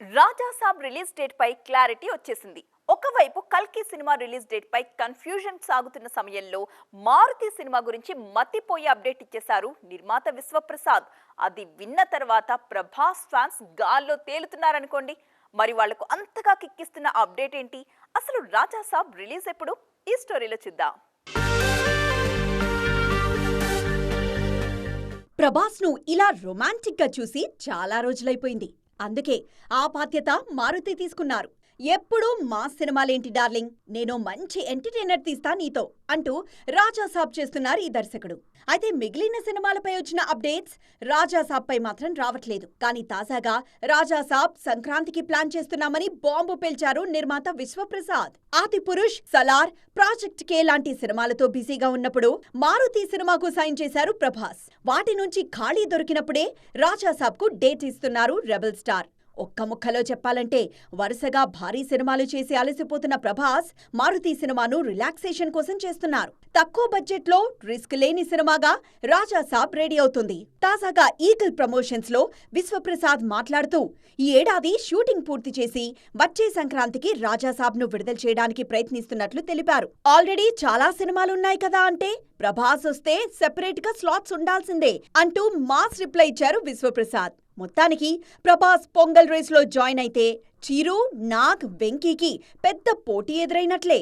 Raja Saab release date పై clarity వచ్చేసింది. ఒకవైపు కల్కి సినిమా రిలీజ్ డేట్ పై కన్ఫ్యూజన్ సాగుతున్న సమయంలో మారుతి సినిమా గురించి మతిపోయే అప్డేట్ ఇచ్చేశారు నిర్మాత విశ్వప్రసాద్. అది విన్న తర్వాత ప్రభాస్ ఫ్యాన్స్ గాల్లో తేలుతున్నారనుకోండి. మరి వాళ్ళకు అంతగా కిక్కిస్తున్న అప్డేట్ ఏంటి? అసలు రాజాసాబ్ రిలీజ్ ఎప్పుడు? ఈ స్టోరీలో చూద్దాం. ప్రభాస్ను ఇలా రొమాంటిక్గా చూసి చాలా రోజులైపోయింది. అందుకే ఆ బాధ్యత మారుతి తీసుకున్నారు. ఎప్పుడూ మా సినిమాలేంటి డార్లింగ్? నేను మంచి ఎంటర్టైనర్ తీస్తా నీతో అంటూ రాజా సాబ్ చేస్తున్నారు ఈ దర్శకుడు. అయితే మిగిలిన సినిమాలపై వచ్చిన అప్డేట్స్ రాజా సాబ్ పై మాత్రం రావట్లేదు. కానీ తాజాగా రాజా సాబ్ సంక్రాంతికి ప్లాన్ చేస్తున్నామని బాంబు పేల్చారు నిర్మాత విశ్వప్రసాద్. ఆది పురుష్ సలార్ ప్రాజెక్ట్ కే లాంటి సినిమాలతో బిజీగా ఉన్నప్పుడు మారుతి సినిమాకు సైన్ చేశారు ప్రభాస్. వాటి నుంచి ఖాళీ దొరికినప్పుడే రాజా సాబ్కు డేట్ ఇస్తున్నారు రెబల్ స్టార్. ఒక్క ముక్కలో చెప్పాలంటే వరుసగా భారీ సినిమాలు చేసి అలసిపోతున్న ప్రభాస్ మారుతి సినిమాను రిలాక్సేషన్ కోసం చేస్తున్నారు. తక్కువ బడ్జెట్లో రిస్క్ లేని సినిమాగా రాజా సాబ్ రెడీ అవుతుంది. తాజాగా ఈగల్ ప్రమోషన్స్లో విశ్వప్రసాద్ మాట్లాడుతూ ఈ ఏడాది షూటింగ్ పూర్తి చేసి వచ్చే సంక్రాంతికి రాజా సాబ్ను విడుదల చేయడానికి ప్రయత్నిస్తున్నట్లు తెలిపారు. ఆల్రెడీ చాలా సినిమాలున్నాయి కదా అంటే ప్రభాస్ వస్తే సెపరేట్గా స్లాట్స్ ఉండాల్సిందే అంటూ మాస్ రిప్లై ఇచ్చారు విశ్వప్రసాద్. మొత్తానికి ప్రభాస్ పొంగల్ రేస్లో జాయిన్ అయితే చిరు నాగ్ వెంకీకి పెద్ద పోటీ ఎదురైనట్లే.